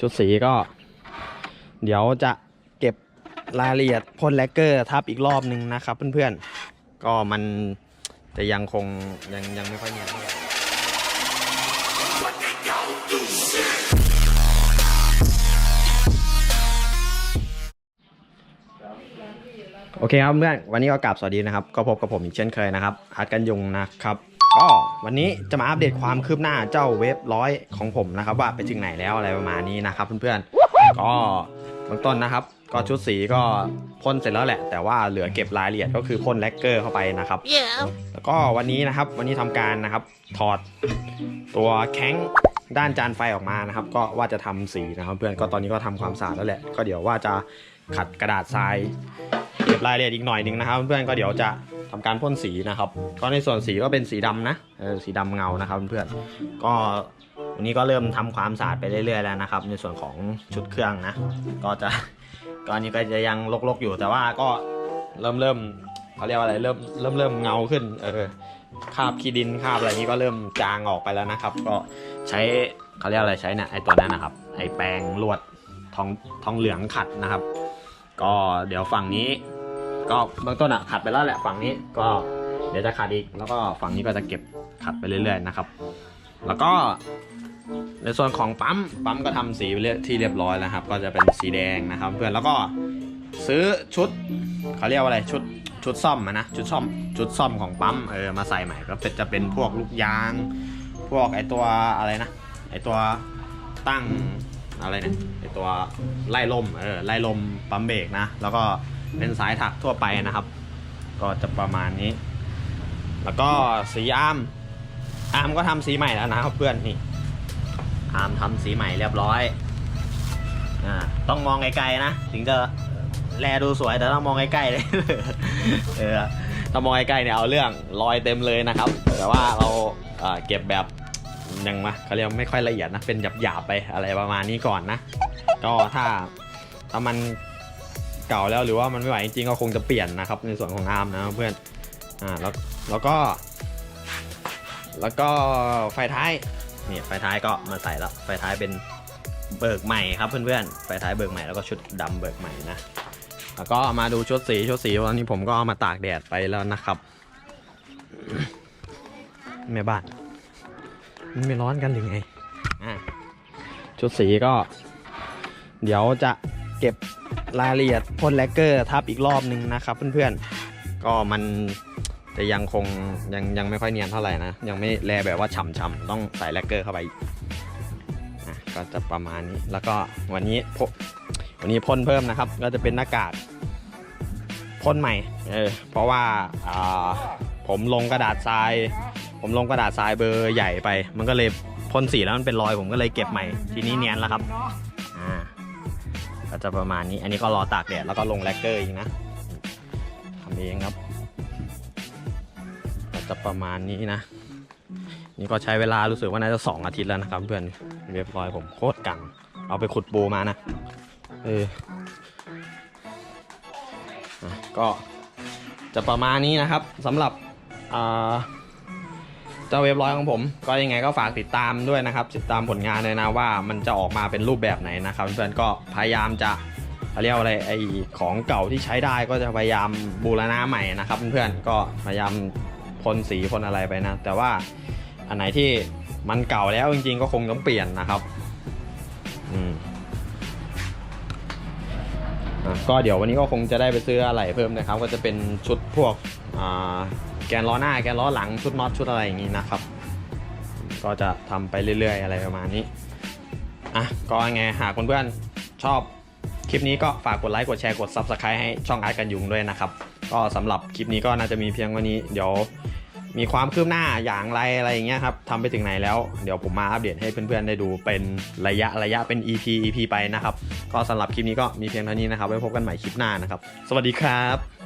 ชุดสีก็ เดี๋ยวจะเก็บรายละเอียดพ่นแลกเกอร์ทับอีกรอบหนึ่งนะครับเพื่อนๆ ก็มันจะยังคงยังยังไม่ค่อยเนียนเท่าไหร่โอเคครับเพื่อนวันนี้ก็กลับสวัสดีนะครับ ก็พบกับผมอีกเช่นเคยนะครับอาร์ตกันยุงนะครับ ก็วันนี้จะมาอัปเดตความคืบหน้าเจ้าเว็บร้อยของผมนะครับว่าไปถึงไหนแล้วอะไรประมาณนี้นะครับเพื่อนๆก็เบื้องต้นนะครับ ก็ชุดสีก็พ่นเสร็จแล้วแหละ แต่ว่าเหลือเก็บรายละเอียดก็คือพ่นแลกเกอร์เข้าไปนะครับ Yeah. แล้วก็วันนี้นะครับวันนี้ทำการนะครับถอดตัวแข้งด้านจานไฟออกมานะครับ ก็ว่าจะทำสีนะครับเพื่อนก็ตอนนี้ก็ทำความสะอาดแล้วแหละ ก็เดี๋ยวว่าจะขัดกระดาษทรายเก็บรายละเอียดอีกหน่อยหนึงนะครับ เพื่อนก็เดี๋ยวจะ ทำการพ่นสีนะครับ ก็ในส่วนสีก็เป็นสีดำนะเออสีดำเงานะครับเพื่อนก็วันนี้ก็เริ่มทำความสะอาดไปเรื่อยๆแล้วนะครับ ในส่วนของชุดเครื่องนะ ก็จะก็อันนี้ก็จะยังลกๆอยู่แต่ว่าก็เริ่มเริ่มเขาเรียกว่าอะไรเริ่มเริ่มเริ่มเงาขึ้นเออคาบขี้ดินคาบอะไรนี้ก็เริ่มจางออกไปแล้วนะครับ ก็ใช้เขาเรียกอะไรใช้เนี่ยไอตัวนั้นนะครับ ไอแปรงลวดทองทองเหลืองขัดนะครับ ก็เดี๋ยวฝั่งนี้ ก็เบื้องต้นอะขัดไปแล้วแหละฝั่งนี้ก็เดี๋ยวจะขัดอีก แล้วก็ฝั่งนี้ก็จะเก็บขัดไปเรื่อยๆนะครับ แล้วก็ ในส่วนของปั๊มปั๊มก็ทำสีที่เรียบร้อยแล้วครับ ก็จะเป็นสีแดงนะครับ เพื่อนแล้วก็ซื้อชุดเขาเรียกว่าอะไรชุดชุดซ่อมอะนะชุดซ่อมชุดซ่อมของปั๊มเออมาใส่ใหม่ก็เป็นจะเป็นพวกลูกยาง พวกไอตัวอะไรนะไอตัวตั้งอะไรเนี่ยไอตัวไล่ลมเออไล่ลมปั๊มเบรกนะ แล้วก็ เป็นสายถักทั่วไปนะครับ ก็จะประมาณนี้ แล้วก็สีอาร์มอาร์มก็ทำสีใหม่แล้วนะครับเพื่อนนี่อาร์มทำสีใหม่เรียบร้อยอ่าต้องมองไกลๆนะถึงจะแลดูสวยแต่ต้องมองใกล้ๆเลยเออถ้ามองใกล้ๆเนี่ยเอาเรื่องรอยเต็มเลยนะครับ แต่ว่าเราเอ่อเก็บแบบยังมาเขาเรียกไม่ค่อยละเอียดนะเป็นหยาบๆไปอะไรประมาณนี้ก่อนนะ ก็ถ้าถ้ามัน เก่าแล้วหรือว่ามันไม่ไหวจริงๆก็คงจะเปลี่ยนนะครับ ในส่วนของอาร์มนะเพื่อนอ่าแล้วแล้วก็ แล้วก็ไฟท้ายนี่ไฟท้ายก็มาใส่แล้วไฟท้ายเป็นเบิกใหม่ครับเพื่อนๆไฟท้ายเบิกใหม่แล้วก็ชุดดำเบิกใหม่นะแล้วก็มาดูชุดสีชุดสีวันนี้ผมก็เอามาตากแดดไปแล้วนะครับแม่บ้านมันไม่ร้อนกันหรือไงอะชุดสีก็ เดี๋ยวจะเก็บ รายละเอียดพ่นแลกเกอร์ทับอีกรอบนึงนะครับเพื่อนๆ ก็มันจะยังคงยังยังไม่ค่อยเนียนเท่าไหร่นะ ยังไม่แลแบบว่าฉ่ำๆต้องใส่แลกเกอร์เข้าไปอะก็จะประมาณนี้แล้วก็วันนี้วันนี้พ่นเพิ่มนะครับ ก็จะเป็นหน้ากากพ่นใหม่เออเพราะว่าอ่าผมลงกระดาษทราย ผมลงกระดาษทรายเบอร์ใหญ่ไป มันก็เลยพ่นสีแล้วมันเป็นรอยผมก็เลยเก็บใหม่ ทีนี้เนียนแล้วครับอ่า ก็จะประมาณนี้ อันนี้ก็รอตากแดดแล้วก็ลงแลกเกอร์อีกนะทำเองครับก็จะประมาณนี้นะ นี่ก็ใช้เวลารู้สึกว่าน่าจะสองอาทิตย์แล้วนะครับเพื่อนเรียบร้อยผมโคตรกังเอาไปขุดปูมานะเออก็จะประมาณนี้นะครับสำหรับอ่า จ้าเว็บร้อยของผม ก็ยังไงก็ฝากติดตามด้วยนะครับติดตามผลงานเลยนะว่ามันจะออกมาเป็นรูปแบบไหนนะครับเพื่อนๆก็พยายามจะเขาเรียกว่าอะไรไอของเก่าที่ใช้ได้ก็จะพยายามบูรณะใหม่นะครับเพื่อนๆก็พยายามพ่นสีพ่นอะไรไปนะ แต่ว่าอันไหนที่มันเก่าแล้วจริงๆก็คงต้องเปลี่ยนนะครับอืมอะก็เดี๋ยววันนี้ก็คงจะได้ไปซื้ออะไรเพิ่มนะครับ ก็จะเป็นชุดพวกอ่า แกนล้อหน้าแกนล้อหลังชุดน็อตชุดอะไรอย่างนี้นะครับ ก็จะทำไปเรื่อย ๆ อะไรประมาณนี้อะก็ยังไงหากเพื่อนๆชอบคลิปนี้ก็ฝากกดไลค์กดแชร์กด Subscribe ให้ช่องอาร์ตกันยุงด้วยนะครับ ก็สำหรับคลิปนี้ก็น่าจะมีเพียงวันนี้เดี๋ยวมีความคืบหน้าอย่างไรอะไรอย่างเงี้ยครับทำไปถึงไหนแล้ว เดี๋ยวผมมาอัปเดตให้เพื่อนๆได้ดูเป็นระยะระยะเป็น EP EP ไปนะครับ ก็สำหรับคลิปนี้ก็มีเพียงเท่านี้นะครับ ไว้พบกันใหม่คลิปหน้านะครับ สวัสดีครับ